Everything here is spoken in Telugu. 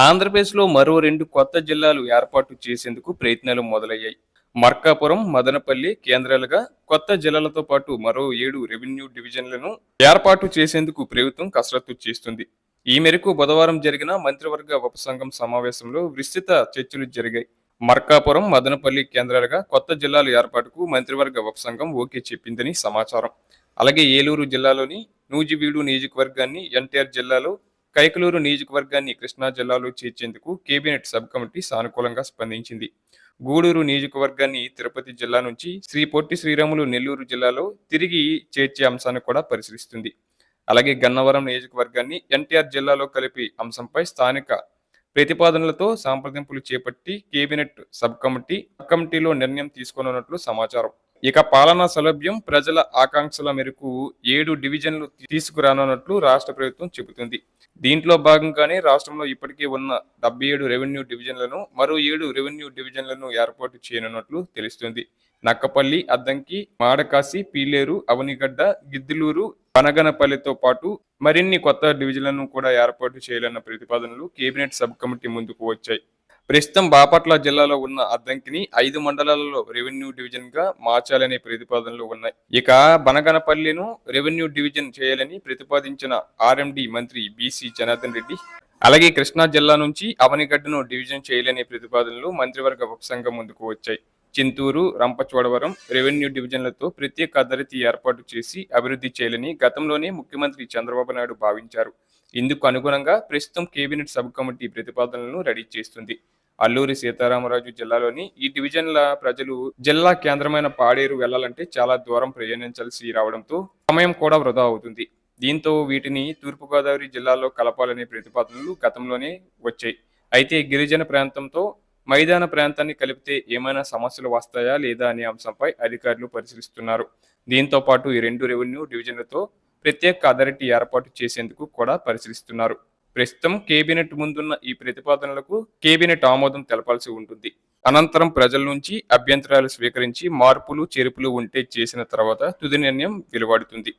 ఆంధ్రప్రదేశ్లో మరో రెండు కొత్త జిల్లాలు ఏర్పాటు చేసేందుకు ప్రయత్నాలు మొదలయ్యాయి. మార్కాపురం మదనపల్లి కేంద్రాలుగా కొత్త జిల్లాలతో పాటు మరో ఏడు రెవెన్యూ డివిజన్లను ఏర్పాటు చేసేందుకు ప్రభుత్వం కసరత్తు చేస్తుంది. ఈ మేరకు బుధవారం జరిగిన మంత్రివర్గ ఉపసంఘం సమావేశంలో విస్తృత చర్చలు జరిగాయి. మర్కాపురం మదనపల్లి కేంద్రాలుగా కొత్త జిల్లాల ఏర్పాటుకు మంత్రివర్గ ఉపసంఘం ఓకే చెప్పిందని సమాచారం. అలాగే ఏలూరు జిల్లాలోని నూజివీడు నియోజకవర్గాన్ని ఎన్టీఆర్ జిల్లాలో కైకలూరు నియోజకవర్గాన్ని కృష్ణా జిల్లాలో చేర్చేందుకు కేబినెట్ సబ్ కమిటీ సానుకూలంగా స్పందించింది. గూడూరు నియోజకవర్గాన్ని తిరుపతి జిల్లా నుంచి శ్రీ పొట్టి శ్రీరాములు నెల్లూరు జిల్లాలో తిరిగి చేర్చే అంశాన్ని కూడా పరిశీలిస్తుంది. అలాగే గన్నవరం నియోజకవర్గాన్ని ఎన్టీఆర్ జిల్లాలో కలిపి అంశంపై స్థానిక ప్రతిపాదనలతో సంప్రదింపులు చేపట్టి కేబినెట్ సబ్ కమిటీ సబ్ కమిటీలో నిర్ణయం తీసుకోనున్నట్లు సమాచారం. ఇక పాలనా సౌలభ్యం ప్రజల ఆకాంక్షల మేరకు ఏడు డివిజన్లు తీసుకురానున్నట్లు రాష్ట్ర ప్రభుత్వం చెబుతుంది. దీంట్లో భాగంగానే రాష్ట్రంలో ఇప్పటికే ఉన్న డెబ్బై ఏడు రెవెన్యూ డివిజన్లను మరో ఏడు రెవెన్యూ డివిజన్లను ఏర్పాటు చేయనున్నట్లు తెలుస్తుంది. నక్కపల్లి అద్దంకి మాడకాసి పీలేరు అవనిగడ్డ గిద్దులూరు పనగనపల్లితో పాటు మరిన్ని కొత్త డివిజన్లను కూడా ఏర్పాటు చేయాలన్న ప్రతిపాదనలు కేబినెట్ సబ్ కమిటీ ముందుకు వచ్చాయి. ప్రస్తుతం బాపట్ల జిల్లాలో ఉన్న అద్దంకిని ఐదు మండలాలలో రెవెన్యూ డివిజన్గా మార్చాలనే ప్రతిపాదనలు ఉన్నాయి. ఇక బనగనపల్లిను రెవెన్యూ డివిజన్ చేయాలని ప్రతిపాదించిన ఆర్ఎండి మంత్రి బీసీ జనార్దన్ రెడ్డి అలాగే కృష్ణా జిల్లా నుంచి అవనిగడ్డను డివిజన్ చేయాలనే ప్రతిపాదనలు మంత్రివర్గ ఉపసంఘం ముందుకు వచ్చాయి. చింతూరు రంపచోడవరం రెవెన్యూ డివిజన్లతో ప్రత్యేక అథారిటీ ఏర్పాటు చేసి అభివృద్ధి చేయాలని గతంలోనే ముఖ్యమంత్రి చంద్రబాబు నాయుడు భావించారు. ఇందుకు అనుగుణంగా ప్రస్తుతం కేబినెట్ సబ్ కమిటీ ప్రతిపాదనలను రెడీ చేస్తుంది. అల్లూరి సీతారామరాజు జిల్లాలోని ఈ డివిజన్ల ప్రజలు జిల్లా కేంద్రమైన పాడేరు వెళ్ళాలంటే చాలా దూరం ప్రయాణించాల్సి రావడంతో సమయం కూడా వృధా అవుతుంది. దీంతో వీటిని తూర్పుగోదావరి జిల్లాలో కలపాలనే ప్రతిపాదనలు గతంలోనే వచ్చాయి. అయితే గిరిజన ప్రాంతంతో మైదాన ప్రాంతాన్ని కలిపితే ఏమైనా సమస్యలు వస్తాయా లేదా అనే అంశంపై అధికారులు పరిశీలిస్తున్నారు. దీంతో పాటు ఈ రెండు రెవెన్యూ డివిజన్లతో ప్రత్యేక అథారిటీ ఏర్పాటు చేసేందుకు కూడా పరిశీలిస్తున్నారు. ప్రస్తుతం కేబినెట్ ముందున్న ఈ ప్రతిపాదనలకు కేబినెట్ ఆమోదం తెలపాల్సి ఉంటుంది. అనంతరం ప్రజల నుంచి అభ్యంతరాలు స్వీకరించి మార్పులు చేర్పులు ఉంటే చేసిన తర్వాత తుది నిర్ణయం వెలువడుతుంది.